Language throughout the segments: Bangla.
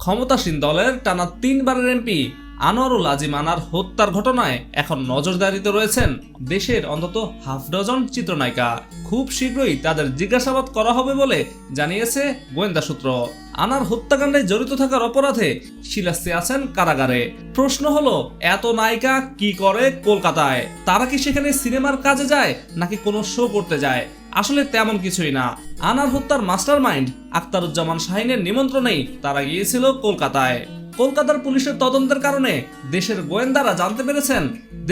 ক্ষমতাসীন দলের টানা তিনবারের এমপি আনোয়ারুল আজিম আনার হত্যার ঘটনায় এখন নজরদারিতে রয়েছেন দেশের অন্তত হাফ ডজন চিত্রনায়িকা। খুব শীঘ্রই তাদের জিজ্ঞাসাবাদ করা হবে বলে জানিয়েছে গোয়েন্দা সূত্র। আনার হত্যাকাণ্ডে জড়িত থাকার অপরাধে শিলাস্তি আছেন কারাগারে। প্রশ্ন হলো, এত নায়িকা কি করে কলকাতায়? তারা কি সেখানে সিনেমার কাজে যায় নাকি কোনো শো করতে যায়? আসলে তেমন কিছুই না। আনার হত্যার মাস্টার মাইন্ড আখতারুজ্জামান শাহিনের নিমন্ত্রণেই তারা গিয়েছিল কলকাতায়। কলকাতার পুলিশের তদন্তের কারণে দেশের গোয়েন্দারা জানতে পেরেছেন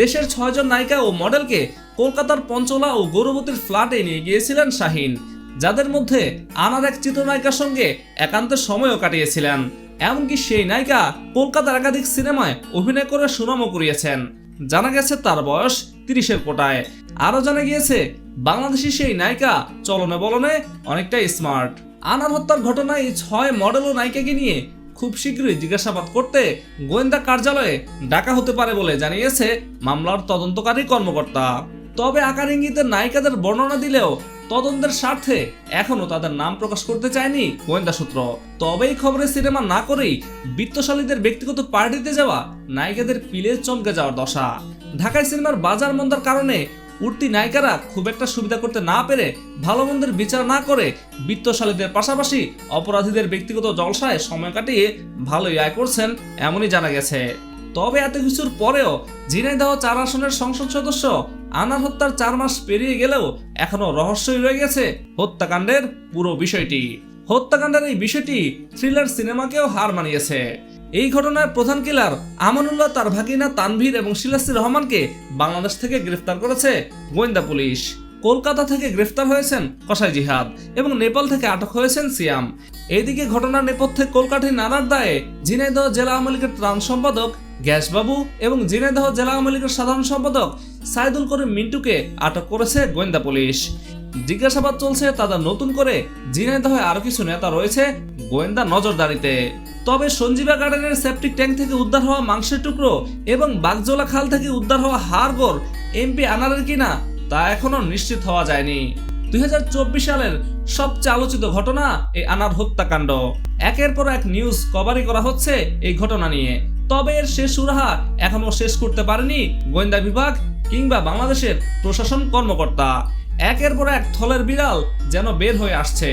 দেশের ছয়জন নায়িকা ও মডেলকে কলকাতার পঞ্চলা ও গৌরবতীর ফ্ল্যাটে নিয়ে গিয়েছিলেন শাহিন, যাদের মধ্যে আনার এক চিত্রনায়িকার সঙ্গে একান্ত সময়ও কাটিয়েছিলেন। এমনকি সেই নায়িকা কলকাতার একাধিক সিনেমায় অভিনয় করে সুনামও করিয়েছেন জানা গেছে তার বয়স তিরিশের কোটায়। আরও জানা গিয়েছে, বাংলাদেশি সেই নায়িকা চলনে বলনে অনেকটাই স্মার্ট। আনার হত্যার ঘটনায় ছয় মডেল ও নায়িকাকে নিয়ে খুব শীঘ্রই জিজ্ঞাসাবাদ করতে গোয়েন্দা কার্যালয়ে ডাকা হতে পারে বলে জানিয়েছে মামলার তদন্তকারী কর্মকর্তা। তবে আকার ইঙ্গিতের নায়িকাদের বর্ণনা দিলেও তদন্তের স্বার্থে এখনও তাদের নাম প্রকাশ করতে চায়নি গোয়েন্দা সূত্র। তবে এই খবরে সিনেমা না করেই বিত্তশালীদের ব্যক্তিগত পার্টিতে যাওয়া নায়িকাদের পিলে চমকে যাওয়ার দশা। ঢাকায় সিনেমার বাজার মন্দার কারণে উঠতি নায়িকারা খুব একটা সুবিধা করতে না পেরে ভালো মন্দের বিচার না করে বিত্তশালীদের পাশাপাশি অপরাধীদের ব্যক্তিগত জলসায় সময় কাটিয়ে ভালোই আয় করছেন এমনই জানা গেছে। তবে এত কিছুর পরেও ঝিনাইদহ চার আসনের সংসদ সদস্য আনার হত্যার চার মাস পেরিয়ে গেলেও এখনও রহস্যই রয়ে গেছে হত্যাকাণ্ডের পুরো বিষয়টি। হত্যাকাণ্ডের এই বিষয়টি থ্রিলার সিনেমাকেও হার মানিয়েছে। এই ঘটনায় প্রধান কিলার আমানুল্লাহ, তার ভাগিনা তানভীর এবং শিলাসি রহমানকে বাংলাদেশ থেকে গ্রেফতার করেছে গোয়েন্দা পুলিশ। কলকাতা থেকে গ্রেফতার হয়েছেন কসাই জিহাদ এবং নেপাল থেকে আটক হয়েছেন সিয়াম। এদিকে ঘটনার নেপথ্যে কলকাতায় নানার দায়ে ঝিনাইদহ জেলা আওয়ামী লীগের ত্রাণ সম্পাদক গ্যাসবাবু এবং ঝিনাইদহ জেলা আওয়ামী লীগের সাধারণ সম্পাদক সাইদুল করিম মিন্টুকে আটক করেছে গোয়েন্দা পুলিশ। জিজ্ঞাসাবাদ চলছে তাদের নতুন করে ঝিনাইদহে আরও কিছু নেতা রয়েছে গোয়েন্দা নজরদারিতে। তবে সঞ্জীবা গার্ডেনের সেপটিক ট্যাঙ্ক থেকে উদ্ধার হওয়া মাংসের টুকরো এবং বাগজোলা খাল থেকে উদ্ধার হওয়া হাড়গোড় এমপি আনারের কিনা তা এখনও নিশ্চিত হওয়া যায়নি। দুই হাজার চব্বিশ সালের সবচেয়ে আলোচিত ঘটনা এই আনার হত্যাকাণ্ড। একের পর এক নিউজ কভারই করা হচ্ছে এই ঘটনা নিয়ে। তবে এর শেষ সুরাহা এখনও শেষ করতে পারেনি গোয়েন্দা বিভাগ কিংবা বাংলাদেশের প্রশাসন কর্মকর্তা। একের পর এক থলের বিড়াল যেন বের হয়ে আসছে।